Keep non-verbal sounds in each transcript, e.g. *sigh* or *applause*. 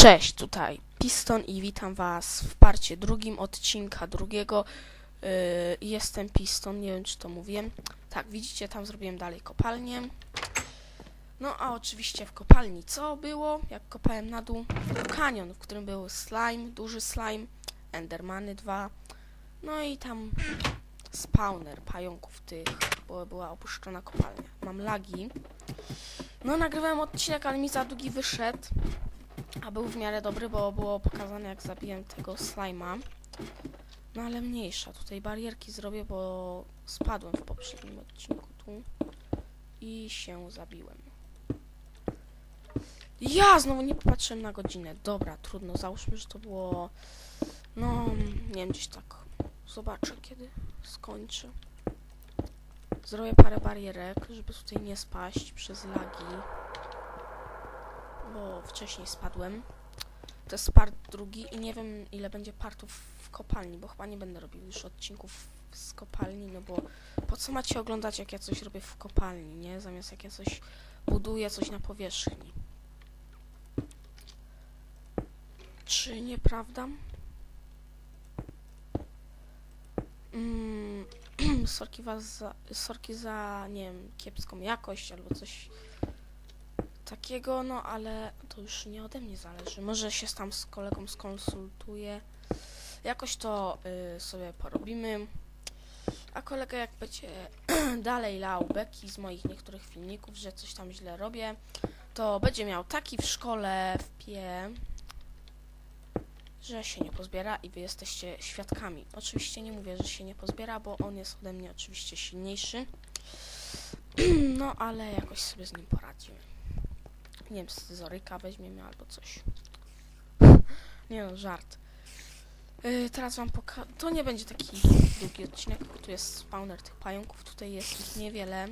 Cześć, tutaj Piston i witam was w parcie drugim odcinka drugiego. Yy, jestem Piston, nie wiem czy to mówiłem. Tak, widzicie, tam zrobiłem dalej kopalnię. No a oczywiście w kopalni co było? Jak kopałem na dół? Kanion, w którym był slime, duży slime, endermany dwa. No i tam spawner pająków tych, bo była opuszczona kopalnia. Mam lagi. No nagrywałem odcinek, ale mi za długi wyszedł. A był w miarę dobry, bo było pokazane jak zabiłem tego slima. No ale mniejsza. Tutaj barierki zrobię, bo spadłem w poprzednim odcinku tu i się zabiłem. Ja znowu nie popatrzyłem na godzinę. Dobra, trudno. Załóżmy, że to było. No, nie wiem, gdzieś tak. Zobaczę, kiedy skończę. Zrobię parę barierek, żeby tutaj nie spaść przez lagi wcześniej spadłem. To jest part drugi i nie wiem ile będzie partów w kopalni, bo chyba nie będę robił już odcinków z kopalni, no bo po co macie oglądać jak ja coś robię w kopalni, nie? Zamiast jak ja coś buduję, coś na powierzchni. Czy nieprawda? Mm, *clears throat* sorki was za, sorki za, nie wiem, kiepską jakość albo coś takiego, no ale to już nie ode mnie zależy. Może się tam z kolegą skonsultuję. Jakoś to y, sobie porobimy. A kolega jak będzie *clears throat* dalej lał beki z moich niektórych filmików, że coś tam źle robię, to będzie miał taki w szkole wpie, że się nie pozbiera i wy jesteście świadkami. Oczywiście nie mówię, że się nie pozbiera, bo on jest ode mnie oczywiście silniejszy. *clears throat* No ale jakoś sobie z nim poradzimy. Nie wiem, scyzoryka weźmiemy albo coś. Nie no, żart. Yy, teraz wam poka... To nie będzie taki długi odcinek, tu jest spawner tych pająków. Tutaj jest ich niewiele.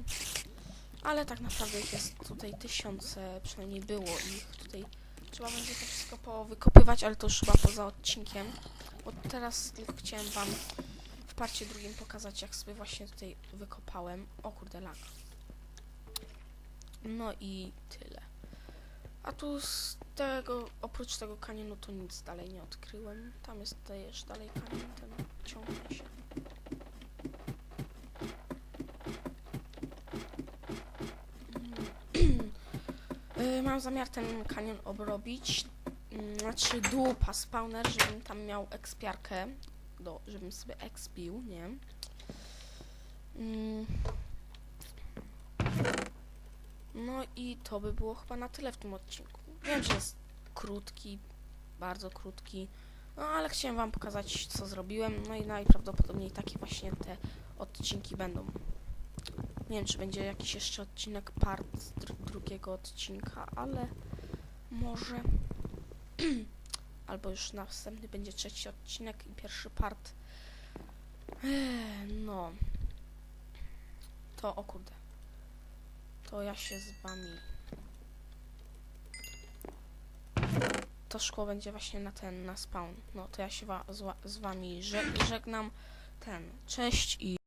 Ale tak naprawdę ich jest tutaj tysiące, przynajmniej było ich tutaj. Trzeba będzie to wszystko powykopywać, ale to już chyba poza odcinkiem. Bo teraz tylko chciałem wam w parcie drugim pokazać, jak sobie właśnie tutaj wykopałem. O kurde, lag. No i tyle. A tu z tego, oprócz tego kanionu to nic dalej nie odkryłem. Tam jest też dalej kanion, ten ciągnie się. *clears throat* Y, Mam zamiar ten kanion obrobić. Mm, Znaczy dupa spawner, żebym tam miał ekspiarkę. Do, żebym sobie expił, nie? No i to by było chyba na tyle w tym odcinku. Wiem, że jest krótki, bardzo krótki, no ale chciałem wam pokazać, co zrobiłem, no i najprawdopodobniej takie właśnie te odcinki będą. Nie wiem, czy będzie jakiś jeszcze odcinek, part dr drugiego odcinka, ale może. *clears throat* Albo już następny będzie trzeci odcinek i pierwszy part. No. To, o kurde to ja się z wami. To szkło będzie właśnie na ten, na spawn. No to ja się wa z, z wami żeg żegnam. Ten, cześć i